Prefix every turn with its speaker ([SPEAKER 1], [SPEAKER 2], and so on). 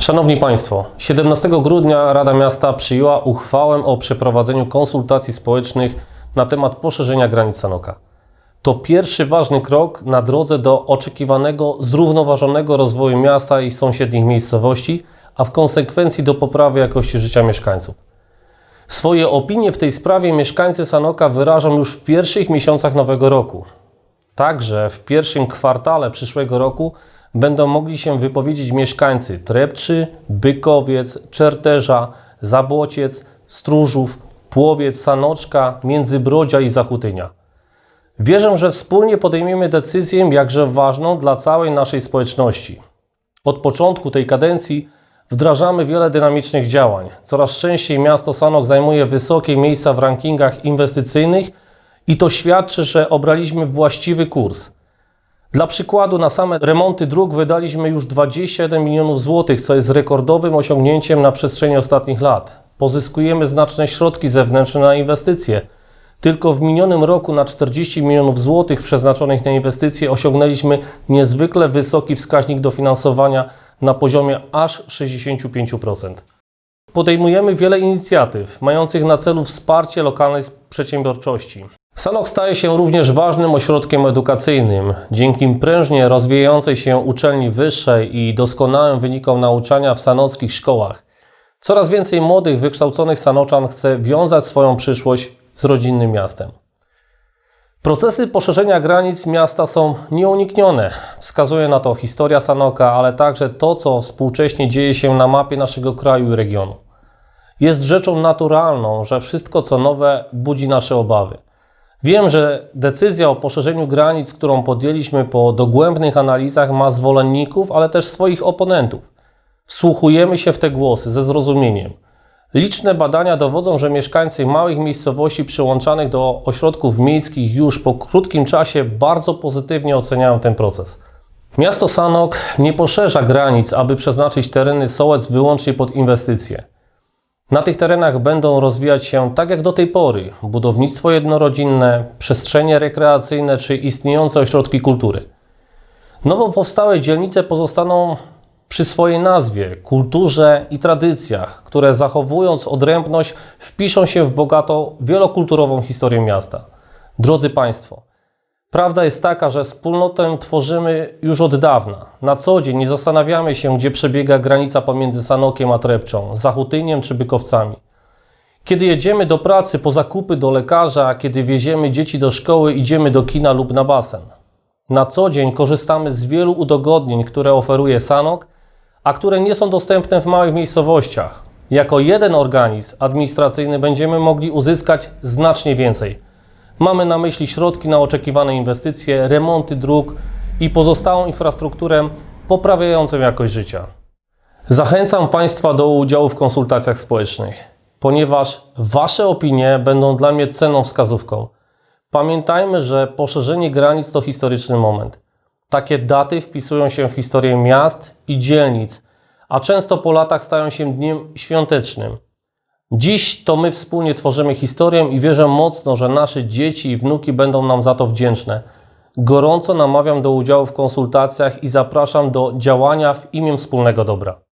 [SPEAKER 1] Szanowni Państwo, 17 grudnia Rada Miasta przyjęła uchwałę o przeprowadzeniu konsultacji społecznych na temat poszerzenia granic Sanoka. To pierwszy ważny krok na drodze do oczekiwanego zrównoważonego rozwoju miasta i sąsiednich miejscowości, a w konsekwencji do poprawy jakości życia mieszkańców. Swoje opinie w tej sprawie mieszkańcy Sanoka wyrażą już w pierwszych miesiącach nowego roku. Także w pierwszym kwartale przyszłego roku będą mogli się wypowiedzieć mieszkańcy Trepczy, Bykowiec, Czerterza, Zabłociec, Stróżów, Płowiec, Sanoczka, Międzybrodzia i Zachutynia. Wierzę, że wspólnie podejmiemy decyzję jakże ważną dla całej naszej społeczności. Od początku tej kadencji wdrażamy wiele dynamicznych działań. Coraz częściej miasto Sanok zajmuje wysokie miejsca w rankingach inwestycyjnych i to świadczy, że obraliśmy właściwy kurs. Dla przykładu na same remonty dróg wydaliśmy już 21 milionów złotych, co jest rekordowym osiągnięciem na przestrzeni ostatnich lat. Pozyskujemy znaczne środki zewnętrzne na inwestycje. Tylko w minionym roku na 40 milionów złotych przeznaczonych na inwestycje osiągnęliśmy niezwykle wysoki wskaźnik dofinansowania na poziomie aż 65%. Podejmujemy wiele inicjatyw mających na celu wsparcie lokalnej przedsiębiorczości. Sanok staje się również ważnym ośrodkiem edukacyjnym. Dzięki prężnie rozwijającej się uczelni wyższej i doskonałym wynikom nauczania w sanockich szkołach, coraz więcej młodych, wykształconych sanoczan chce wiązać swoją przyszłość z rodzinnym miastem. Procesy poszerzenia granic miasta są nieuniknione. Wskazuje na to historia Sanoka, ale także to, co współcześnie dzieje się na mapie naszego kraju i regionu. Jest rzeczą naturalną, że wszystko co nowe budzi nasze obawy. Wiem, że decyzja o poszerzeniu granic, którą podjęliśmy po dogłębnych analizach, ma zwolenników, ale też swoich oponentów. Wsłuchujemy się w te głosy ze zrozumieniem. Liczne badania dowodzą, że mieszkańcy małych miejscowości przyłączanych do ośrodków miejskich już po krótkim czasie bardzo pozytywnie oceniają ten proces. Miasto Sanok nie poszerza granic, aby przeznaczyć tereny Sołec wyłącznie pod inwestycje. Na tych terenach będą rozwijać się tak jak do tej pory budownictwo jednorodzinne, przestrzenie rekreacyjne czy istniejące ośrodki kultury. Nowo powstałe dzielnice pozostaną przy swojej nazwie, kulturze i tradycjach, które zachowując odrębność wpiszą się w bogatą, wielokulturową historię miasta. Drodzy Państwo, prawda jest taka, że wspólnotę tworzymy już od dawna. Na co dzień nie zastanawiamy się, gdzie przebiega granica pomiędzy Sanokiem a Trepczą, Zachutyniem czy Bykowcami. Kiedy jedziemy do pracy, po zakupy do lekarza, kiedy wieziemy dzieci do szkoły, idziemy do kina lub na basen. Na co dzień korzystamy z wielu udogodnień, które oferuje Sanok, a które nie są dostępne w małych miejscowościach. Jako jeden organizm administracyjny będziemy mogli uzyskać znacznie więcej. Mamy na myśli środki na oczekiwane inwestycje, remonty dróg i pozostałą infrastrukturę poprawiającą jakość życia. Zachęcam Państwa do udziału w konsultacjach społecznych, ponieważ Wasze opinie będą dla mnie cenną wskazówką. Pamiętajmy, że poszerzenie granic to historyczny moment. Takie daty wpisują się w historię miast i dzielnic, a często po latach stają się dniem świątecznym. Dziś to my wspólnie tworzymy historię i wierzę mocno, że nasze dzieci i wnuki będą nam za to wdzięczne. Gorąco namawiam do udziału w konsultacjach i zapraszam do działania w imię wspólnego dobra.